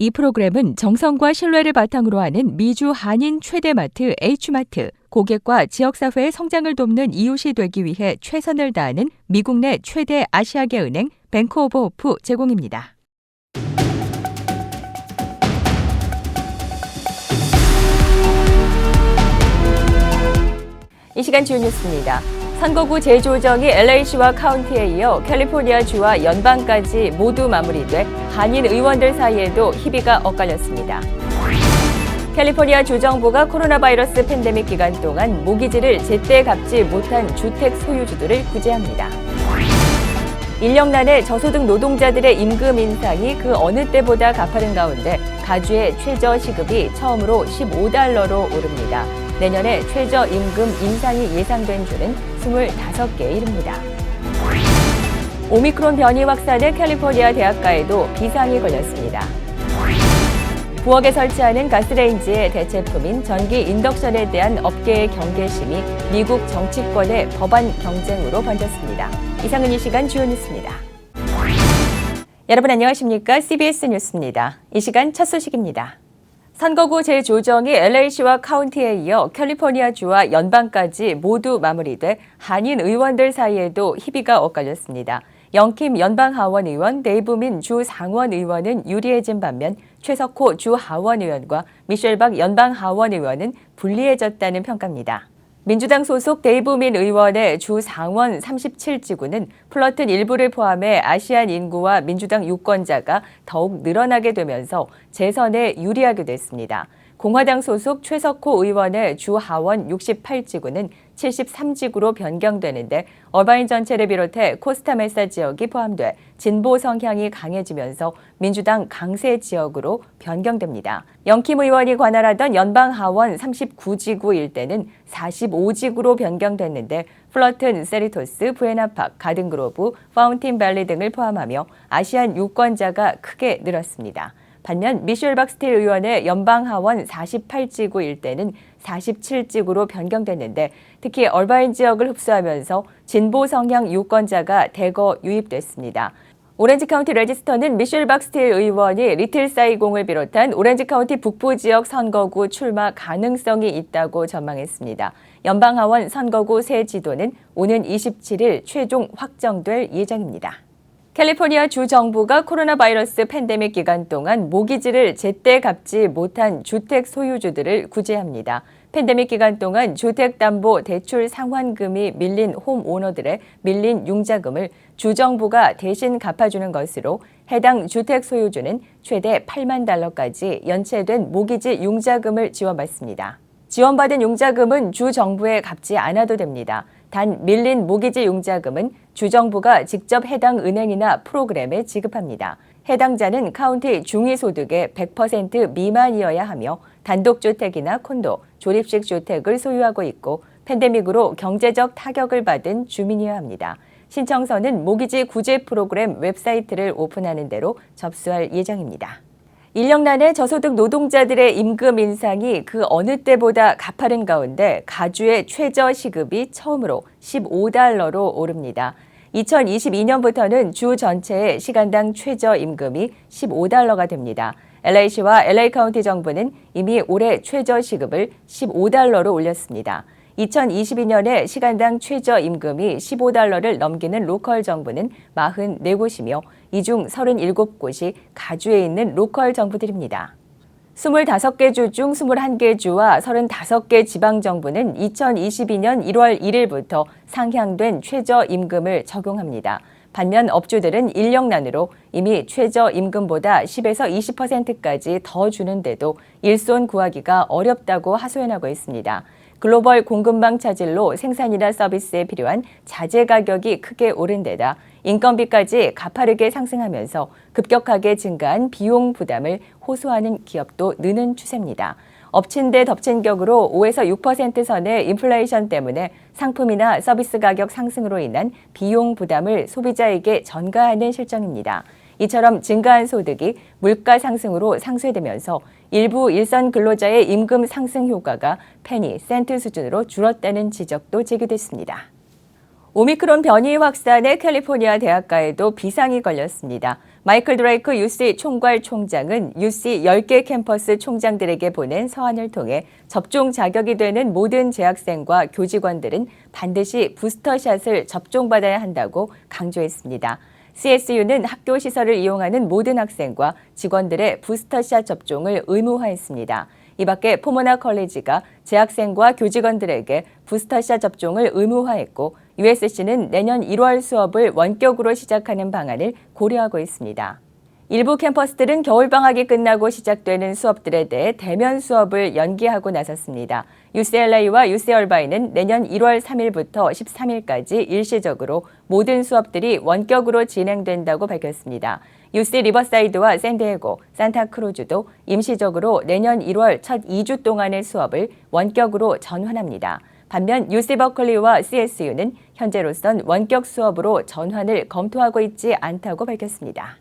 이 프로그램은 정성과 신뢰를 바탕으로 하는 미주 한인 최대 마트 H마트, 고객과 지역사회의 성장을 돕는 이웃이 되기 위해 최선을 다하는 미국 내 최대 아시아계 은행 뱅크 오브 호프 제공입니다. 이 시간 주요 뉴스입니다. 선거구 재조정이 LA시와 카운티에 이어 캘리포니아주와 연방까지 모두 마무리돼 한인 의원들 사이에도 희비가 엇갈렸습니다. 캘리포니아 주정부가 코로나 바이러스 팬데믹 기간 동안 모기지를 제때 갚지 못한 주택 소유주들을 구제합니다. 1년난의 저소득 노동자들의 임금 인상이 그 어느 때보다 가파른 가운데 가주의 최저 시급이 처음으로 15달러로 오릅니다. 내년에 최저 임금 인상이 예상된 주는 25개에 이릅니다. 오미크론 변이 확산의 캘리포니아 대학가에도 비상이 걸렸습니다. 부엌에 설치하는 가스레인지의 대체품인 전기 인덕션에 대한 업계의 경계심이 미국 정치권의 법안 경쟁으로 번졌습니다. 이상은 이 시간 주요 뉴스입니다. 여러분 안녕하십니까? CBS 뉴스입니다. 이 시간 첫 소식입니다. 선거구 재조정이 LA시와 카운티에 이어 캘리포니아주와 연방까지 모두 마무리돼 한인 의원들 사이에도 희비가 엇갈렸습니다. 영킴 연방 하원 의원, 데이브민 주 상원 의원은 유리해진 반면 최석호 주 하원 의원과 미셸 박 연방 하원 의원은 불리해졌다는 평가입니다. 민주당 소속 데이브민 의원의 주 상원 37지구는 플러튼 일부를 포함해 아시안 인구와 민주당 유권자가 더욱 늘어나게 되면서 재선에 유리하게 됐습니다. 공화당 소속 최석호 의원의 주 하원 68지구는 73지구로 변경되는데 어바인 전체를 비롯해 코스타메사 지역이 포함돼 진보 성향이 강해지면서 민주당 강세 지역으로 변경됩니다. 영킴 의원이 관할하던 연방 하원 39지구 일대는 45지구로 변경됐는데 플러튼, 세리토스, 부에나팍, 가든그로브, 파운틴 밸리 등을 포함하며 아시안 유권자가 크게 늘었습니다. 반면 미셸 박스틸 의원의 연방 하원 48지구 일대는 47지구로 변경됐는데 특히 얼바인 지역을 흡수하면서 진보 성향 유권자가 대거 유입됐습니다. 오렌지 카운티 레지스터는 미셸 박스틸 의원이 리틀 사이공을 비롯한 오렌지 카운티 북부 지역 선거구 출마 가능성이 있다고 전망했습니다. 연방 하원 선거구 새 지도는 오는 27일 최종 확정될 예정입니다. 캘리포니아 주 정부가 코로나 바이러스 팬데믹 기간 동안 모기지를 제때 갚지 못한 주택 소유주들을 구제합니다. 팬데믹 기간 동안 주택담보 대출 상환금이 밀린 홈오너들의 밀린 융자금을 주정부가 대신 갚아주는 것으로 해당 주택 소유주는 최대 8만 달러까지 연체된 모기지 융자금을 지원받습니다. 지원받은 융자금은 주 정부에 갚지 않아도 됩니다. 단 밀린 모기지 융자금은 주정부가 직접 해당 은행이나 프로그램에 지급합니다. 해당자는 카운티 중위소득의 100% 미만이어야 하며 단독주택이나 콘도, 조립식 주택을 소유하고 있고 팬데믹으로 경제적 타격을 받은 주민이어야 합니다. 신청서는 모기지 구제 프로그램 웹사이트를 오픈하는 대로 접수할 예정입니다. 1년난의 저소득 노동자들의 임금 인상이 그 어느 때보다 가파른 가운데 가주의 최저 시급이 처음으로 15달러로 오릅니다. 2022년부터는 주 전체의 시간당 최저 임금이 15달러가 됩니다. LA시와 LA 카운티 정부는 이미 올해 최저 시급을 15달러로 올렸습니다. 2022년에 시간당 최저 임금이 15달러를 넘기는 로컬 정부는 44곳이며 이 중 37곳이 가주에 있는 로컬 정부들입니다. 25개 주 중 21개 주와 35개 지방 정부는 2022년 1월 1일부터 상향된 최저 임금을 적용합니다. 반면 업주들은 인력난으로 이미 최저 임금보다 10에서 20%까지 더 주는데도 일손 구하기가 어렵다고 하소연하고 있습니다. 글로벌 공급망 차질로 생산이나 서비스에 필요한 자재 가격이 크게 오른 데다 인건비까지 가파르게 상승하면서 급격하게 증가한 비용 부담을 호소하는 기업도 느는 추세입니다. 엎친 데 덮친 격으로 5에서 6% 선의 인플레이션 때문에 상품이나 서비스 가격 상승으로 인한 비용 부담을 소비자에게 전가하는 실정입니다. 이처럼 증가한 소득이 물가 상승으로 상쇄되면서 일부 일선 근로자의 임금 상승 효과가 페니, 센트 수준으로 줄었다는 지적도 제기됐습니다. 오미크론 변이 확산에 캘리포니아 대학가에도 비상이 걸렸습니다. 마이클 드레이크 UC 총괄 총장은 UC 10개 캠퍼스 총장들에게 보낸 서한을 통해 접종 자격이 되는 모든 재학생과 교직원들은 반드시 부스터샷을 접종받아야 한다고 강조했습니다. CSU는 학교 시설을 이용하는 모든 학생과 직원들의 부스터샷 접종을 의무화했습니다. 이 밖에 포모나 컬리지가 재학생과 교직원들에게 부스터샷 접종을 의무화했고 USC는 내년 1월 수업을 원격으로 시작하는 방안을 고려하고 있습니다. 일부 캠퍼스들은 겨울방학이 끝나고 시작되는 수업들에 대해 대면 수업을 연기하고 나섰습니다. UCLA와 UC얼바이는 내년 1월 3일부터 13일까지 일시적으로 모든 수업들이 원격으로 진행된다고 밝혔습니다. UC 리버사이드와 샌디에고, 산타크루즈도 임시적으로 내년 1월 첫 2주 동안의 수업을 원격으로 전환합니다. 반면 UC 버클리와 CSU는 현재로선 원격 수업으로 전환을 검토하고 있지 않다고 밝혔습니다.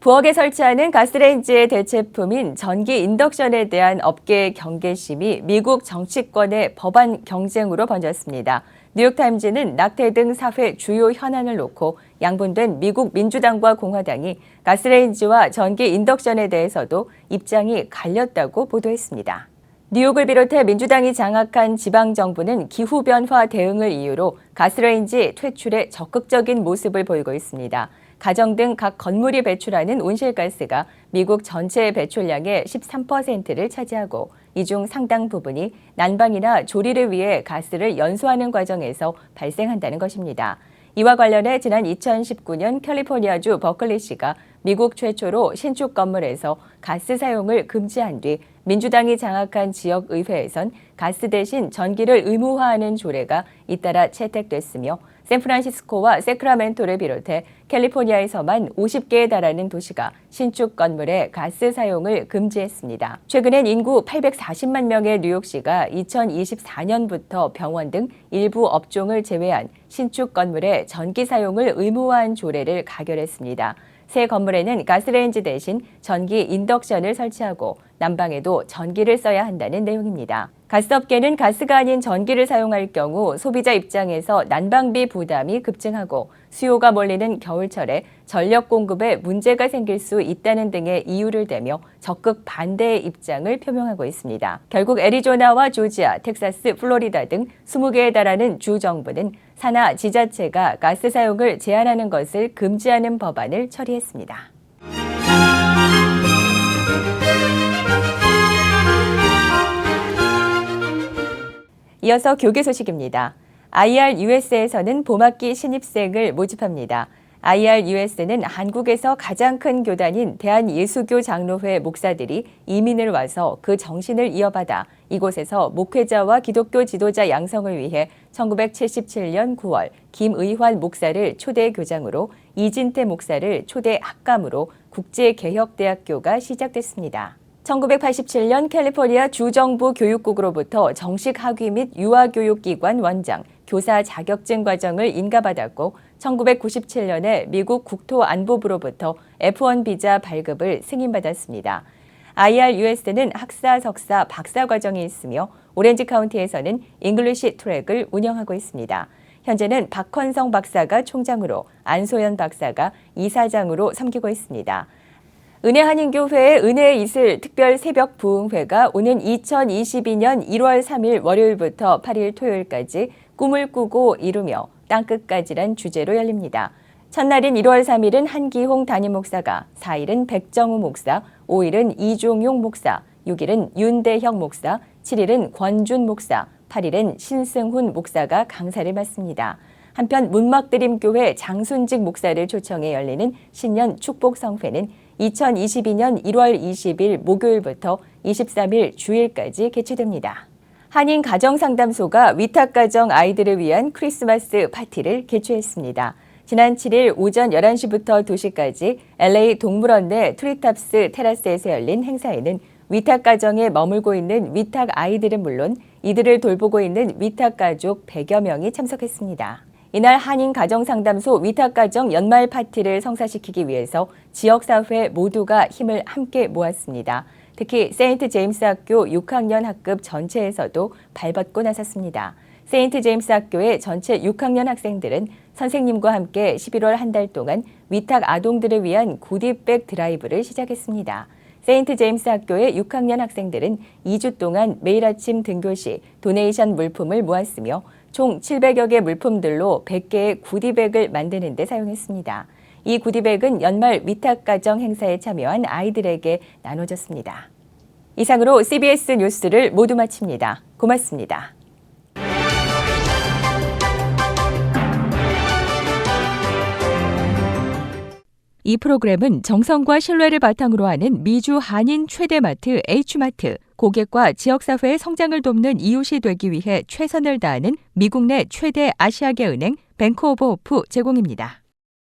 부엌에 설치하는 가스레인지의 대체품인 전기 인덕션에 대한 업계의 경계심이 미국 정치권의 법안 경쟁으로 번졌습니다. 뉴욕타임즈는 낙태 등 사회 주요 현안을 놓고 양분된 미국 민주당과 공화당이 가스레인지와 전기 인덕션에 대해서도 입장이 갈렸다고 보도했습니다. 뉴욕을 비롯해 민주당이 장악한 지방정부는 기후변화 대응을 이유로 가스레인지 퇴출에 적극적인 모습을 보이고 있습니다. 가정 등 각 건물이 배출하는 온실가스가 미국 전체 배출량의 13%를 차지하고 이 중 상당 부분이 난방이나 조리를 위해 가스를 연소하는 과정에서 발생한다는 것입니다. 이와 관련해 지난 2019년 캘리포니아주 버클리시가 미국 최초로 신축 건물에서 가스 사용을 금지한 뒤 민주당이 장악한 지역 의회에선 가스 대신 전기를 의무화하는 조례가 잇따라 채택됐으며 샌프란시스코와 세크라멘토를 비롯해 캘리포니아에서만 50개에 달하는 도시가 신축 건물의 가스 사용을 금지했습니다. 최근엔 인구 840만 명의 뉴욕시가 2024년부터 병원 등 일부 업종을 제외한 신축 건물의 전기 사용을 의무화한 조례를 가결했습니다. 새 건물에는 가스레인지 대신 전기 인덕션을 설치하고 난방에도 전기를 써야 한다는 내용입니다. 가스업계는 가스가 아닌 전기를 사용할 경우 소비자 입장에서 난방비 부담이 급증하고 수요가 몰리는 겨울철에 전력 공급에 문제가 생길 수 있다는 등의 이유를 대며 적극 반대의 입장을 표명하고 있습니다. 결국 애리조나와 조지아, 텍사스, 플로리다 등 20개에 달하는 주 정부는 산하 지자체가 가스 사용을 제한하는 것을 금지하는 법안을 처리했습니다. 이어서 교계 소식입니다. IRUS에서는 봄학기 신입생을 모집합니다. IRUS는 한국에서 가장 큰 교단인 대한예수교 장로회 목사들이 이민을 와서 그 정신을 이어받아 이곳에서 목회자와 기독교 지도자 양성을 위해 1977년 9월 김의환 목사를 초대 교장으로 이진태 목사를 초대 학감으로 국제개혁대학교가 시작됐습니다. 1987년 캘리포니아 주정부 교육국으로부터 정식 학위 및 유아교육기관 원장, 교사 자격증 과정을 인가받았고 1997년에 미국 국토안보부로부터 F1 비자 발급을 승인받았습니다. IRUS는 학사, 석사, 박사 과정이 있으며 오렌지 카운티에서는 잉글리시 트랙을 운영하고 있습니다. 현재는 박헌성 박사가 총장으로 안소연 박사가 이사장으로 섬기고 있습니다. 은혜 한인교회의 은혜의 이슬 특별 새벽 부흥회가 오는 2022년 1월 3일 월요일부터 8일 토요일까지 꿈을 꾸고 이루며 땅끝까지란 주제로 열립니다. 첫날인 1월 3일은 한기홍 담임 목사가, 4일은 백정우 목사, 5일은 이종용 목사, 6일은 윤대형 목사, 7일은 권준 목사, 8일은 신승훈 목사가 강사를 맡습니다. 한편 문막드림교회 장순직 목사를 초청해 열리는 신년 축복성회는 2022년 1월 20일 목요일부터 23일 주일까지 개최됩니다. 한인 가정상담소가 위탁가정 아이들을 위한 크리스마스 파티를 개최했습니다. 지난 7일 오전 11시부터 2시까지 LA 동물원 내 트리탑스 테라스에서 열린 행사에는 위탁가정에 머물고 있는 위탁 아이들은 물론 이들을 돌보고 있는 위탁가족 100여 명이 참석했습니다. 이날 한인 가정상담소 위탁가정 연말 파티를 성사시키기 위해서 지역사회 모두가 힘을 함께 모았습니다. 특히 세인트 제임스 학교 6학년 학급 전체에서도 발벗고 나섰습니다. 세인트 제임스 학교의 전체 6학년 학생들은 선생님과 함께 11월 한 달 동안 위탁 아동들을 위한 구디백 드라이브를 시작했습니다. 세인트 제임스 학교의 6학년 학생들은 2주 동안 매일 아침 등교 시 도네이션 물품을 모았으며 총 700여 개 물품들로 100개의 구디백을 만드는 데 사용했습니다. 이 구디백은 연말 위탁가정 행사에 참여한 아이들에게 나눠졌습니다. 이상으로 CBS 뉴스를 모두 마칩니다. 고맙습니다. 이 프로그램은 정성과 신뢰를 바탕으로 하는 미주 한인 최대 마트 H마트, 고객과 지역사회의 성장을 돕는 이웃이 되기 위해 최선을 다하는 미국 내 최대 아시아계 은행 뱅크 오브 호프 제공입니다.